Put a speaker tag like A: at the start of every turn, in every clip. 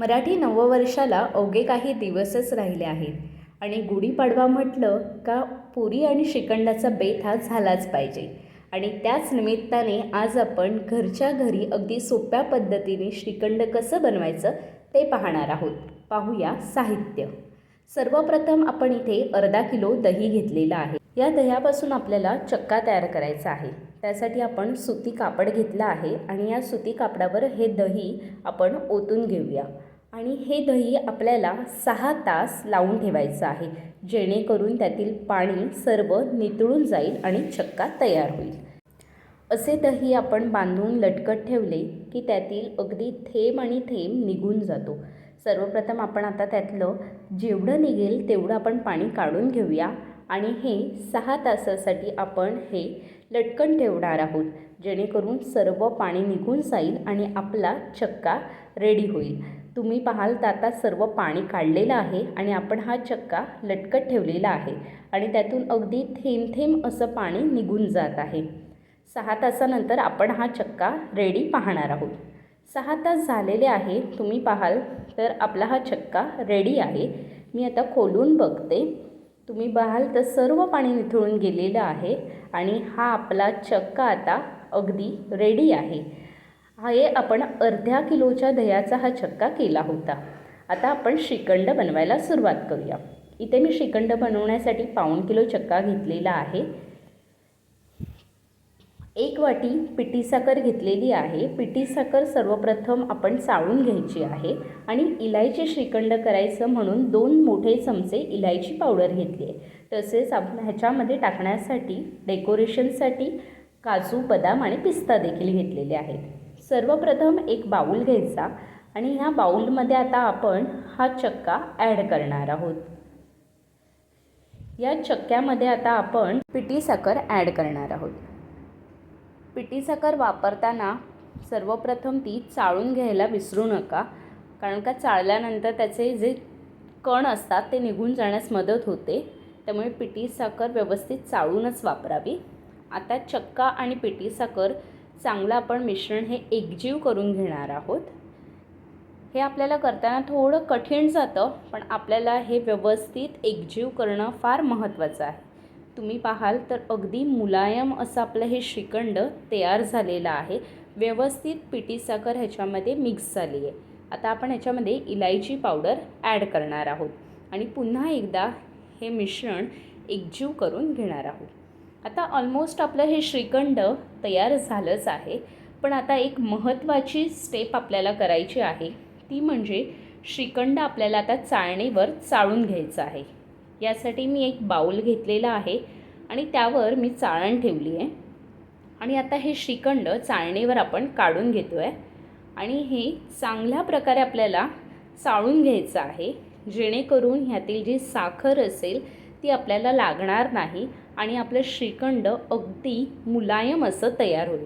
A: मराठी नववर्षाला अवघे काही दिवसच राहिले आहेत. आणि गुढीपाडवा म्हटलं का पुरी आणि श्रीखंडाचा बेत हा झालाच पाहिजे. आणि त्याच निमित्ताने आज आपण घरच्या घरी अगदी सोप्या पद्धतीने श्रीखंड कसं बनवायचं ते पाहणार आहोत. पाहूया साहित्य. सर्वप्रथम आपण इथे अर्धा किलो दही घेतलेलं आहे. या दह्यापासून आपल्याला चक्का तयार करायचा आहे. त्यासाठी आपण सुती कापड घेतलं आहे आणि या सुती कापडावर हे दही आपण ओतून घेऊया. आणि हे दही आपल्याला सहा तास लावून ठेवायचं आहे. जेणेकरून त्यातील पाणी सर्व नितळून जाईल आणि चक्का तयार होईल. असे दही आपण बांधून लटकत ठेवले की त्यातील अगदी थेंब आणि थेंब निघून जातो. सर्वप्रथम आपण आता त्यातलं जेवढं निघेल तेवढं आपण पाणी काढून घेऊया आणि हे सहा तासासाठी आपण हे लटकन ठेवणार आहोत. जेणेकरून सर्व पाणी निघून जाईल आणि आपला चक्का रेडी होईल. तुम्ही पाहाल तर आता सर्व पाणी काढलेलं आहे आणि आपण हा चक्का लटकत ठेवलेला आहे आणि त्यातून अगदी थेंब थेंब असं पाणी निघून जात आहे. सहा तासानंतर आपण हा चक्का रेडी पाहणार आहोत. सहा तास झालेले आहे तुम्ही पाहाल तर आपला हा चक्का रेडी आहे. मी आता खोलून बघते. तुम्ही पाहाल तर सर्व पाणी निथळून गेलेलं आहे आणि हा आपला चक्का आता अगदी रेडी आहे. हे आपण अर्ध्या किलोच्या दह्याचा हा छक्का केला होता. आता आपण श्रीखंड बनवायला सुरुवात करूया. इथे मी श्रीखंड बनवण्यासाठी पाऊण किलो चक्का घेतलेला आहे. एक वाटी पिठी साखर घेतलेली आहे. पिठी साखर सर्वप्रथम आपण चाळून घ्यायची आहे आणि इलायची श्रीखंड करायचं म्हणून दोन मोठे चमचे इलायची पावडर घेतली आहे. तसेच आपण ह्याच्यामध्ये टाकण्यासाठी डेकोरेशनसाठी काजू बदाम आणि पिस्ता देखील घेतलेले आहेत. सर्वप्रथम एक बाऊल घ्यायचा आणि ह्या बाऊलमध्ये आता आपण हा चक्का ॲड करणार आहोत. या चक्क्यामध्ये आता आपण पिटी साखर ॲड करणार आहोत. पिटी साखर वापरताना सर्वप्रथम ती चाळून घ्यायला विसरू नका कारण का चाळल्यानंतर त्याचे जे कण असतात ते निघून जाण्यास मदत होते. त्यामुळे पिटी साखर व्यवस्थित चाळूनच वापरावी. आता चक्का आणि पिटी साखर चांगलं आपण मिश्रण हे एकजीव करून घेणार आहोत. हे आपल्याला करताना थोडं कठीण जातं पण आपल्याला हे व्यवस्थित एकजीव करणं फार महत्त्वाचं आहे. तुम्ही पाहाल तर अगदी मुलायम असं आपलं हे श्रीखंड तयार झालेलं आहे. व्यवस्थित पिठी साखर ह्याच्यामध्ये मिक्स झाली आहे. आता आपण ह्याच्यामध्ये इलायची पावडर ॲड करणार आहोत आणि पुन्हा एकदा हे मिश्रण एकजीव करून घेणार आहोत. आता ऑलमोस्ट आपलं हे श्रीखंड तयार झालंच आहे. पण आता एक महत्त्वाची स्टेप आपल्याला करायची आहे. ती म्हणजे श्रीखंड आपल्याला आता चाळणीवर चाळून घ्यायचं आहे. यासाठी मी एक बाऊल घेतलेला आहे आणि त्यावर मी चाळण ठेवली आहे. आणि आता हे श्रीखंड चाळणीवर आपण काढून घेतो आहे आणि हे चांगल्या प्रकारे आपल्याला चाळून घ्यायचं आहे. जेणेकरून ह्यातील जी साखर असेल ती आपल्याला लागणार नाही. आणि आपलं श्रीखंड अगदी मुलायम असं तयार होईल.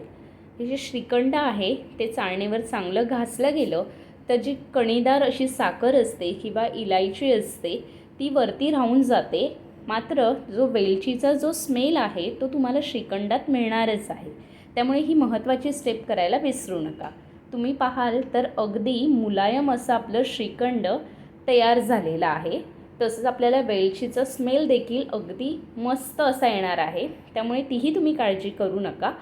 A: हे जे श्रीखंड आहे ते चाळणीवर चांगलं घासलं गेलं तर जी कणीदार अशी साखर असते किंवा इलायची असते ती वरती राहून जाते. मात्र जो वेलचीचा जो स्मेल आहे तो तुम्हाला श्रीखंडात मिळणारच आहे. त्यामुळे ही महत्त्वाची स्टेप करायला विसरू नका. तुम्ही पाहाल तर अगदी मुलायम असं आपलं श्रीखंड तयार झालेलं आहे. तसंच आपल्याला वेलचीचा स्मेल देखील अगदी मस्त असा येणार आहे. त्यामुळे तीही तुम्ही काळजी करू नका.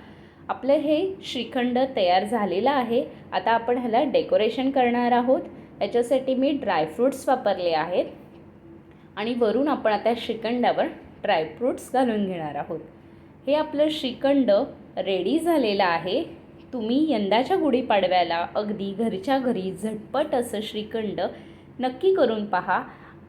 A: आपलं हे श्रीखंड तयार झालेलं आहे. आता आपण ह्याला डेकोरेशन करणार आहोत. याच्यासाठी मी ड्रायफ्रूट्स वापरले आहेत. आणि वरून आपण आता श्रीखंडावर ड्रायफ्रूट्स घालून घेणार आहोत. हे आपलं श्रीखंड रेडी झालेलं आहे. तुम्ही यंदाच्या गुढीपाडव्याला अगदी घरच्या घरी झटपट असं श्रीखंड नक्की करून पहा.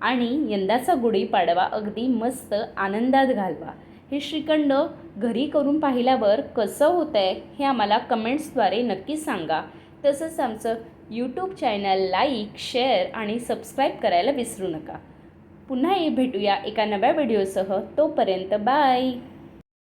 A: आणि यंदाचा गुढीपाडवा अगदी मस्त आनंदात घालवा. हे श्रीखंड घरी करून पाहिल्यावर कसं होतं आहे हे आम्हाला कमेंट्सद्वारे नक्की सांगा. तसंच आमचं यूट्यूब चॅनल लाईक शेअर आणि सबस्क्राईब करायला विसरू नका. पुन्हा भेटूया एका नव्या व्हिडिओसह तोपर्यंत बाय